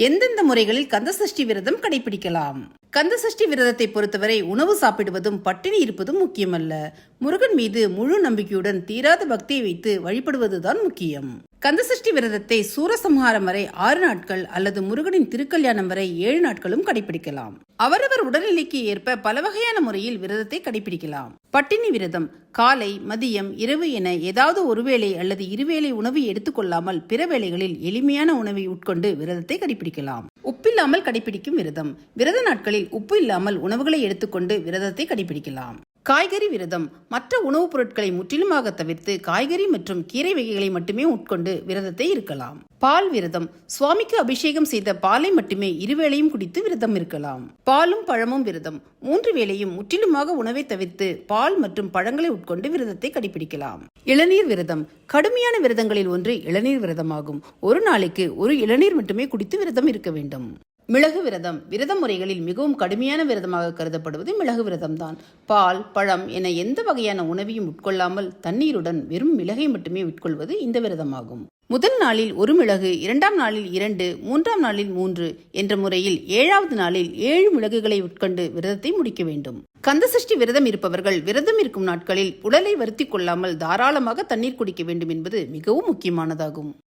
எந்தெந்த முறைகளில் கந்தசஷ்டி விரதம் கடைபிடிக்கலாம்? கந்தசஷ்டி விரதத்தை பொறுத்தவரை உணவு சாப்பிடுவதும் பட்டினி இருப்பதும் முக்கியமல்ல. முருகன் மீது முழு நம்பிக்கையுடன் தீராத பக்தியை வைத்து வழிபடுவதுதான் முக்கியம். கந்தசஷ்டி விரதத்தை சூரசம்ஹாரம் வரை ஆறு நாட்கள் அல்லது முருகனின் திருக்கல்யாணம் வரை ஏழு நாட்களும் கடைபிடிக்கலாம் அவரவர் உடல்நிலைக்கு ஏற்ப பல வகையான முறையில் விரதத்தை கடைபிடிக்கலாம் பட்டினி விரதம் காலை மதியம் இரவு என ஏதாவது ஒருவேளை அல்லது இருவேளை உணவு எடுத்துக்கொள்ளாமல் பிற வேளைகளில் எளிமையான உணவை உட்கொண்டு விரதத்தை கடைபிடிக்கலாம் உப்பில்லாமல் கடைபிடிக்கும் விரதம். விரத நாட்களில் உப்பு இல்லாமல் உணவுகளை எடுத்துக்கொண்டு விரதத்தை கடைபிடிக்கலாம் காய்கறி விரதம். மற்ற உணவுப் பொருட்களை முற்றிலுமாக தவிர்த்து காய்கறி மற்றும் கீரை வகைகளை மட்டுமே உட்கொண்டு விரதத்தை இருக்கலாம். பால் விரதம். சுவாமிக்கு அபிஷேகம் செய்த பாலை மட்டுமே இருவேளையும் குடித்து விரதம் இருக்கலாம். பாலும் பழமும் விரதம். மூன்று வேளையும் முற்றிலுமாக உணவை தவிர்த்து பால் மற்றும் பழங்களை உட்கொண்டு விரதத்தை கடைபிடிக்கலாம். இளநீர் விரதம். கடுமையான விரதங்களில் ஒன்று இளநீர் விரதமாகும். ஒரு நாளைக்கு ஒரு இளநீர் மட்டுமே குடித்து விரதம் இருக்க வேண்டும். மிளகு விரதம். விரத முறைகளில் மிகவும் கடுமையான விரதமாக கருதப்படுவது மிளகு விரதம்தான். பால் பழம் என எந்த வகையான உணவையும் உட்கொள்ளாமல் தண்ணீருடன் வெறும் மிளகை மட்டுமே உட்கொள்வது இந்த விரதமாகும். முதல் நாளில் ஒரு மிளகு இரண்டாம் நாளில் இரண்டு மூன்றாம் நாளில் மூன்று என்ற முறையில் ஏழாவது நாளில் ஏழு மிளகுகளை உட்கொண்டு விரதத்தை முடிக்க வேண்டும். கந்தசஷ்டி விரதம் இருப்பவர்கள் விரதம் இருக்கும் நாட்களில் உடலை வருத்தி கொள்ளாமல் தாராளமாக தண்ணீர் குடிக்க வேண்டும் என்பது மிகவும் முக்கியமானதாகும்.